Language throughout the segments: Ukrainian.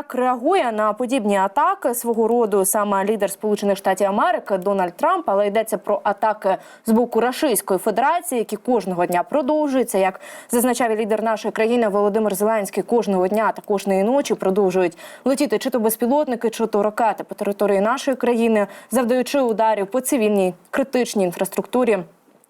як реагує на подібні атаки свого роду саме лідер Сполучених Штатів Америки Дональд Трамп, але йдеться про атаки з боку Рашистської Федерації, які кожного дня продовжуються. Як зазначав лідер нашої країни Володимир Зеленський, кожного дня та кожної ночі продовжують летіти чи то безпілотники, чи то ракети по території нашої країни, завдаючи ударів по цивільній критичній інфраструктурі.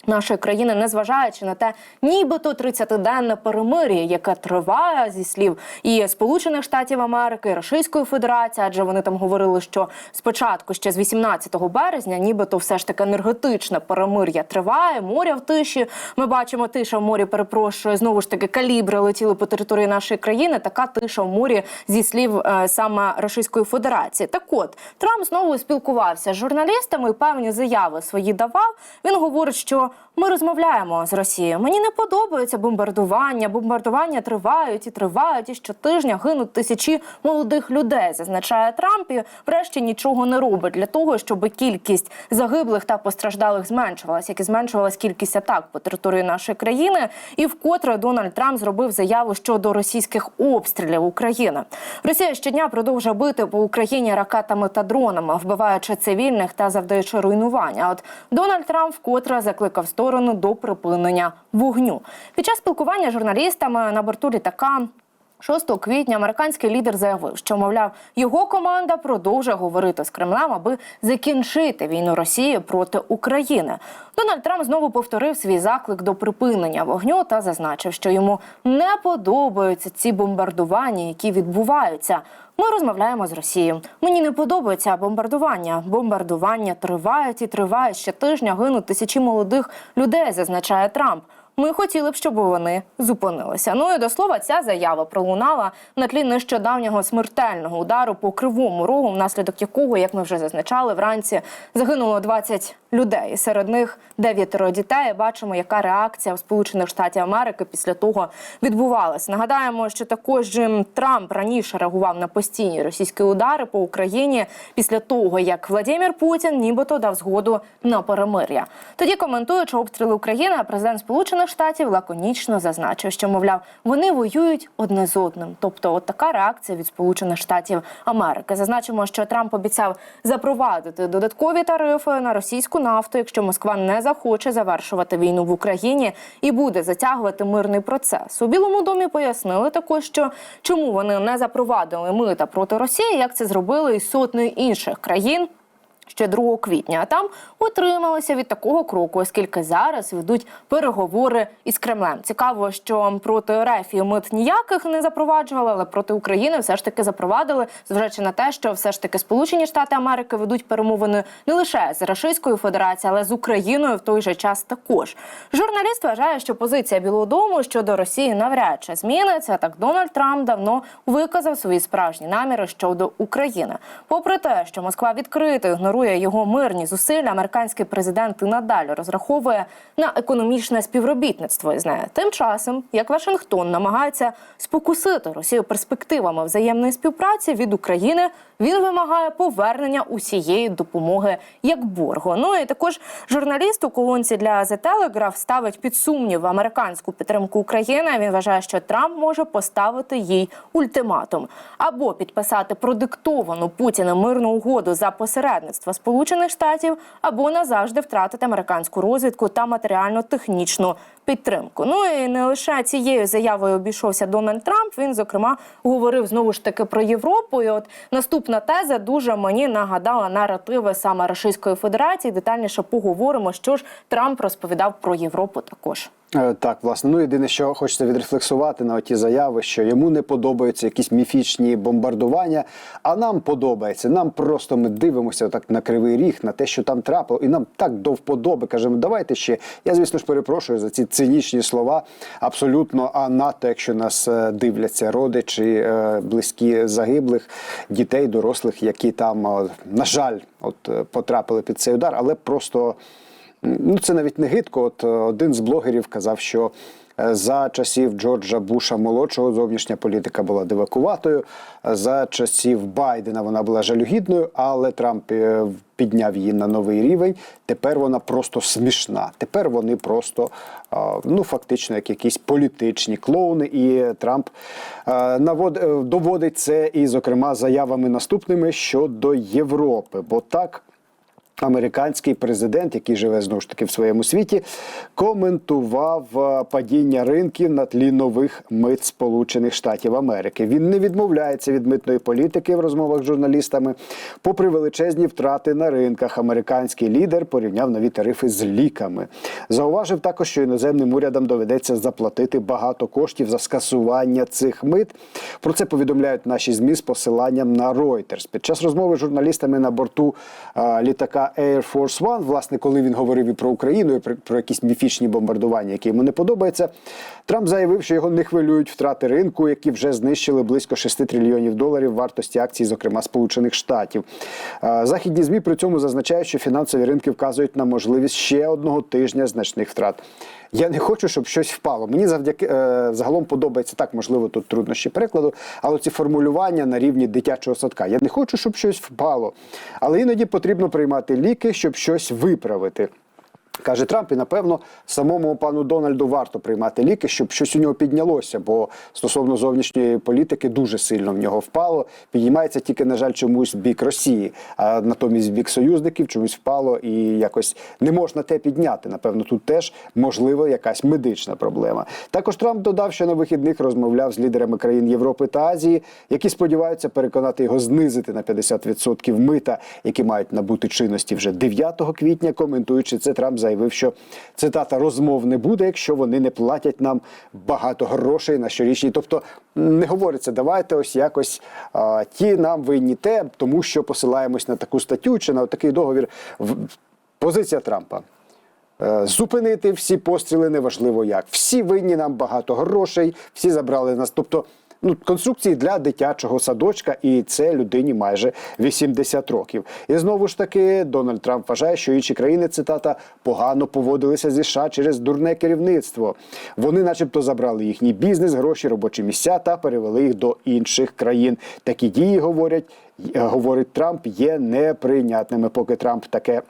Нашої країни, незважаючи на те, нібито 30-денне перемир'я, яке триває зі слів і Сполучених Штатів Америки, і Російської Федерації, адже вони там говорили, що спочатку ще з 18 березня, нібито все ж таки енергетичне перемир'я триває. Моря в тиші. Ми бачимо тиша в морі. Перепрошую, знову ж таки калібри летіли по території нашої країни. Така тиша в морі зі слів е, саме Російської Федерації. Так от Трамп знову спілкувався з журналістами і певні заяви свої давав. Він говорить, що ми розмовляємо з Росією. Мені не подобаються бомбардування. Бомбардування тривають і тривають. І щотижня гинуть тисячі молодих людей. Зазначає Трамп. І врешті нічого не робить для того, щоб кількість загиблих та постраждалих зменшувалася, як і зменшувалась кількість атак по території нашої країни. І вкотре Дональд Трамп зробив заяву щодо російських обстрілів України. Росія щодня продовжує бити по Україні ракетами та дронами, вбиваючи цивільних та завдаючи руйнування. От Дональд Трамп вкотре закликав сторону до припинення вогню. Під час спілкування з журналістами на борту літака 6 квітня американський лідер заявив, що мовляв, його команда продовжує говорити з Кремлем, аби закінчити війну Росії проти України. Дональд Трамп знову повторив свій заклик до припинення вогню та зазначив, що йому не подобаються ці бомбардування, які відбуваються. Ми розмовляємо з Росією. Мені не подобається бомбардування. Бомбардування тривають і тривають щотижня гинуть тисячі молодих людей, зазначає Трамп. Ми хотіли б, щоб вони зупинилися. Ну і до слова, ця заява пролунала на тлі нещодавнього смертельного удару по кривому рогу, внаслідок якого, як ми вже зазначали, вранці загинуло 20 людей. Серед них дев'ятеро дітей. Бачимо, яка реакція у Сполучених Штатів Америки після того відбувалася. Нагадаємо, що також ем, Трамп раніше реагував на постійні російські удари по Україні після того, як Владимир Путін нібито дав згоду на перемир'я. Тоді коментуючи обстріли України, президент Сполучених Штатів лаконічно зазначив, що мовляв вони воюють одне з одним. Тобто, от така реакція від Сполучених Штатів Америки. Зазначимо, що Трамп обіцяв запровадити додаткові тарифи на російську нафту, якщо Москва не захоче завершувати війну в Україні і буде затягувати мирний процес. У Білому домі пояснили також, що чому вони не запровадили мита проти Росії, як це зробили і сотні інших країн ще 2 квітня. А там утрималися від такого кроку, оскільки зараз ведуть переговори із Кремлем. Цікаво, що проти РФ мит ніяких не запроваджували, але проти України все ж таки запровадили, зважаючи на те, що все ж таки Сполучені Штати Америки ведуть перемовини не лише з Російською Федерацією, але з Україною в той же час також. Журналіст вважає, що позиція Білого Дому щодо Росії навряд чи зміниться. Так Дональд Трамп давно виказав свої справжні наміри щодо України. Попри те, що Москва відкрито ігнорує його мирні зусилля, американський президент і надалі розраховує на економічне співробітництво із нею. Тим часом, як Вашингтон намагається спокусити Росію перспективами взаємної співпраці від України, він вимагає повернення усієї допомоги як боргу. Ну і також журналіст у колонці для The Telegraph ставить під сумнів американську підтримку України. Він вважає, що Трамп може поставити їй ультиматум або підписати продиктовану Путіним мирну угоду за посередництва Сполучених Штатів, або назавжди втратити американську розвідку та матеріально-технічну підтримку. Ну і не лише цією заявою обійшовся Дональд Трамп. Він зокрема говорив знову ж таки про Європу. І от наступна теза дуже мені нагадала наративи саме Російської Федерації. Детальніше поговоримо, що ж Трамп розповідав про Європу також. Е, Так, власне, ну єдине, що хочеться відрефлексувати на ті заяви, що йому не подобаються якісь міфічні бомбардування. А нам подобається. Нам просто ми дивимося так на кривий ріг, на те, що там трапило, і нам так до вподоби кажемо, давайте ще. Я, звісно ж, перепрошую за ці цинічні слова. Абсолютно, а НАТО, якщо нас е, дивляться родичі, е, близькі загиблих, дітей, дорослих, які там, е, на жаль, от потрапили під цей удар, але просто. Ну, це навіть не гидко. От один з блогерів казав, що За часів Джорджа Буша молодшого зовнішня політика була дивакуватою. За часів Байдена вона була жалюгідною, але Трамп е, підняв її на новий рівень. Тепер вона просто смішна. Тепер вони просто ну фактично як якісь політичні клоуни. І Трамп навод, е, доводить це і, зокрема, заявами наступними щодо Європи. Бо так. Американський президент, який живе знову ж таки в своєму світі, коментував е, падіння ринків на тлі нових мит Сполучених Штатів Америки. Він не відмовляється від митної політики в розмовах з журналістами. Попри величезні втрати на ринках, американський лідер порівняв нові тарифи з ліками. Зауважив також, що іноземним урядам доведеться заплатити багато коштів за скасування цих мит. Про це повідомляють наші змі з посиланням на Reuters. Під час розмови з журналістами на борту а, Air Force One, власне, коли він говорив і про Україну, і про якісь міфічні бомбардування, які йому не подобаються, Трамп заявив, що його не хвилюють втрати ринку, які вже знищили близько 6 трильйонів доларів вартості акцій, зокрема Сполучених Штатів. Західні змі при цьому зазначають, що фінансові ринки вказують на можливість ще одного тижня значних втрат. Я не хочу, щоб щось впало. Мені завдяки е, загалом подобається так, можливо, тут труднощі перекладу, але ці формулювання на рівні дитячого садка. Я не хочу, щоб щось впало, але іноді потрібно приймати ліки, щоб щось виправити. Каже Трамп, і напевно самому пану Дональду варто приймати ліки, щоб щось у нього піднялося, бо стосовно зовнішньої політики дуже сильно в нього впало. Підіймається тільки, на жаль, чомусь бік Росії, а натомість бік союзників чомусь впало і якось не можна те підняти. Напевно, тут теж можливо якась медична проблема. Також Трамп додав, що на вихідних розмовляв з лідерами країн Європи та Азії, які сподіваються переконати його знизити на 50% мита, які мають набути чинності вже 9 квітня. Коментуючи це, Трамп заявив, що цитата розмов не буде, якщо вони не платять нам багато грошей на щорічні. Тобто не говориться, давайте ось якось а, ті нам винні те, тому що посилаємось на таку статтю чи на такий договір. Позиція Трампа. Е, Зупинити всі постріли неважливо як. Всі винні нам багато грошей, всі забрали нас. Тобто, ну, конструкції для дитячого садочка, і це людині майже 80 років. І знову ж таки, Дональд Трамп вважає, що інші країни, цитата, погано поводилися зі США через дурне керівництво. Вони, начебто, забрали їхній бізнес, гроші, робочі місця та перевели їх до інших країн. Такі дії говорять, е, говорить Трамп, є неприйнятними. Поки Трамп таке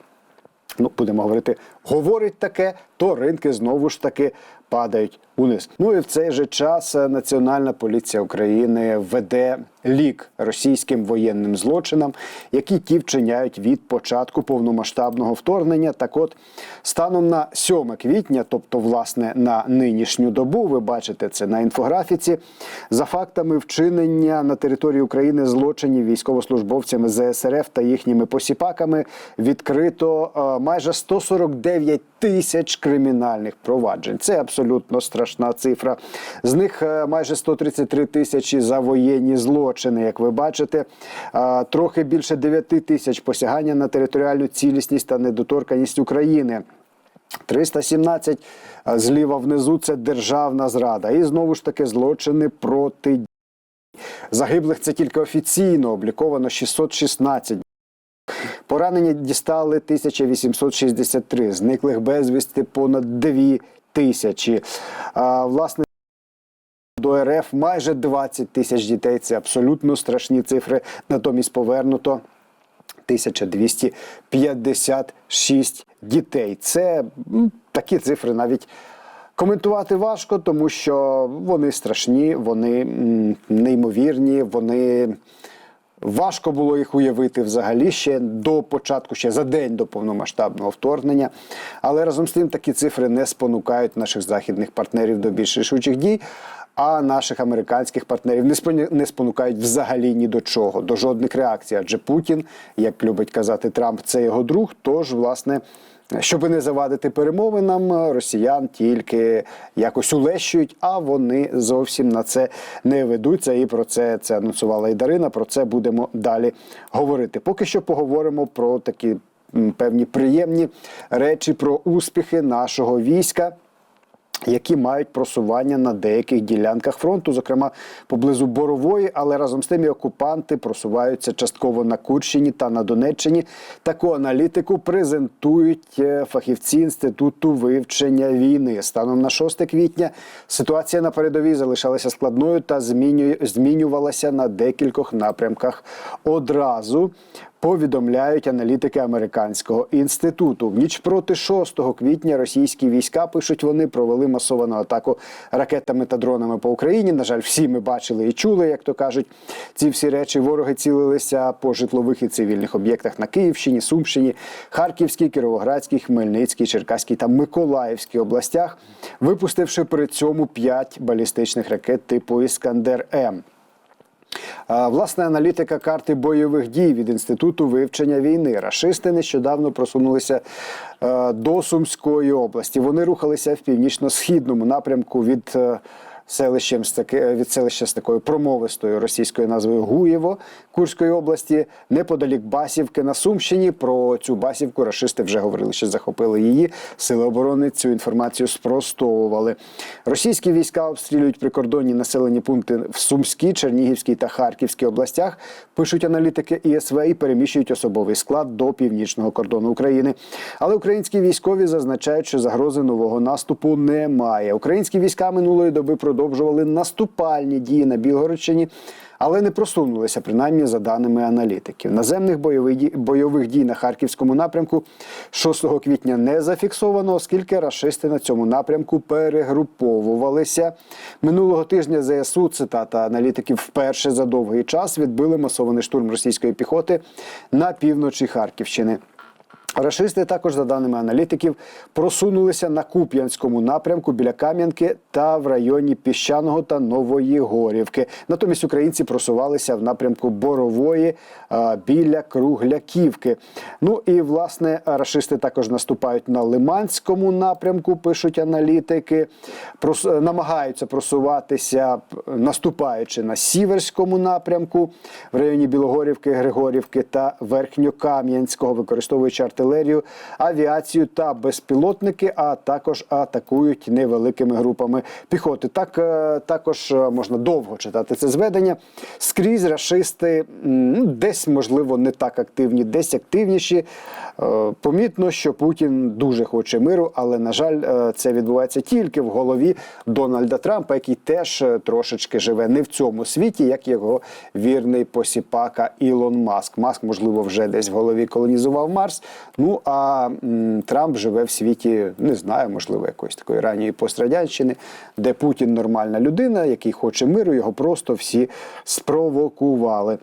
ну будемо говорити, говорить таке, то ринки знову ж таки падають униз. Ну і в цей же час е, Національна поліція України веде лік російським воєнним злочинам, які ті вчиняють від початку повномасштабного вторгнення. Так, от станом на 7 квітня, тобто власне на нинішню добу, ви бачите це на інфографіці. За фактами вчинення на території України злочинів військовослужбовцями ЗСРФ та їхніми посіпаками відкрито е, майже 149 тисяч кримінальних проваджень. Це абсолютно страшна цифра. З них е, майже 133 тисячі за воєнні злочини. Як ви бачите, Е, трохи більше 9 тисяч посягання на територіальну цілісність та недоторканість України. 317 е, зліва внизу це державна зрада. І знову ж таки злочини проти загиблих це тільки офіційно обліковано 616. Поранені дістали 1863, зниклих безвісти понад 2 тисячі. Власне, до РФ майже 20 тисяч дітей. Це абсолютно страшні цифри. Натомість повернуто 1256 дітей. Це такі цифри навіть. Коментувати важко, тому що вони страшні, вони неймовірні, вони важко було їх уявити взагалі ще до початку, ще за день до повномасштабного вторгнення. Але разом з тим такі цифри не спонукають наших західних партнерів до більш рішучих дій. А наших американських партнерів не спонукають взагалі ні до чого, до жодних реакцій. Адже Путін, як любить казати Трамп, це його друг. Тож, власне, щоб не завадити перемовинам, росіян тільки якось улещують, а вони зовсім на це не ведуться. І про це це анонсувала і Дарина. Про це будемо далі говорити. Поки що поговоримо про такі певні приємні речі, про успіхи нашого війська. Які мають просування на деяких ділянках фронту, зокрема поблизу Борової, але разом з тим і окупанти просуваються частково на Курщині та на Донеччині. Таку аналітику презентують е, фахівці інституту вивчення війни. Станом на 6 квітня ситуація на передовій залишалася складною та змінювалася на декількох напрямках одразу повідомляють аналітики американського інституту. В ніч проти 6 квітня російські війська пишуть, вони провели масовану атаку ракетами та дронами по Україні. На жаль, всі ми бачили і чули, як то кажуть, ці всі речі. Вороги цілилися по житлових і цивільних об'єктах на Київщині, Сумщині, Харківській, Кіровоградській, Хмельницькій, Черкаській та Миколаївській областях, випустивши при цьому п'ять балістичних ракет типу Іскандер М. Власне, аналітика карти бойових дій від інституту вивчення війни. Рашисти нещодавно просунулися е, до Сумської області. Вони рухалися в північно-східному напрямку від. Е, Селищем таки, від селища з такою промовистою російською назвою Гуєво Курської області, неподалік Басівки на Сумщині. Про цю Басівку рашисти вже говорили, що захопили її. Сили оборони цю інформацію спростовували. Російські війська обстрілюють прикордонні населені пункти в Сумській, Чернігівській та Харківській областях. Пишуть аналітики ІСВ і переміщують особовий склад до північного кордону України. Але українські військові зазначають, що загрози нового наступу немає. Українські війська минулої доби продовжували наступальні дії на Білгородщині. Але не просунулися, принаймні за даними аналітиків. Наземних бойових дій, на харківському напрямку 6 квітня не зафіксовано, оскільки рашисти на цьому напрямку перегруповувалися. Минулого тижня ЗСУ, цитата аналітиків, вперше за довгий час відбили масований штурм російської піхоти на півночі Харківщини. Рашисти також, за даними аналітиків, просунулися на Куп'янському напрямку біля Кам'янки та в районі Піщаного та Нової Горівки. Натомість українці просувалися в напрямку Борової біля Кругляківки. Ну і власне рашисти також наступають на Лиманському напрямку, пишуть аналітики. Прос- намагаються просуватися, наступаючи на Сіверському напрямку в районі Білогорівки, Григорівки та Верхньокам'янського, використовуючи артилерію, авіацію та безпілотники, а також атакують невеликими групами піхоти. Так е, також е, можна довго читати це зведення. Скрізь рашисти ну, десь можливо не так активні, десь активніші. Е, Помітно, що Путін дуже хоче миру, але на жаль, це відбувається тільки в голові Дональда Трампа, який теж трошечки живе не в цьому світі, як його вірний посіпака Ілон Маск. Маск, можливо, вже десь в голові колонізував Марс. Ну а м, Трамп живе в світі, не знаю, можливо, якоїсь такої ранньої пострадянщини, де Путін нормальна людина, який хоче миру, його просто всі спровокували.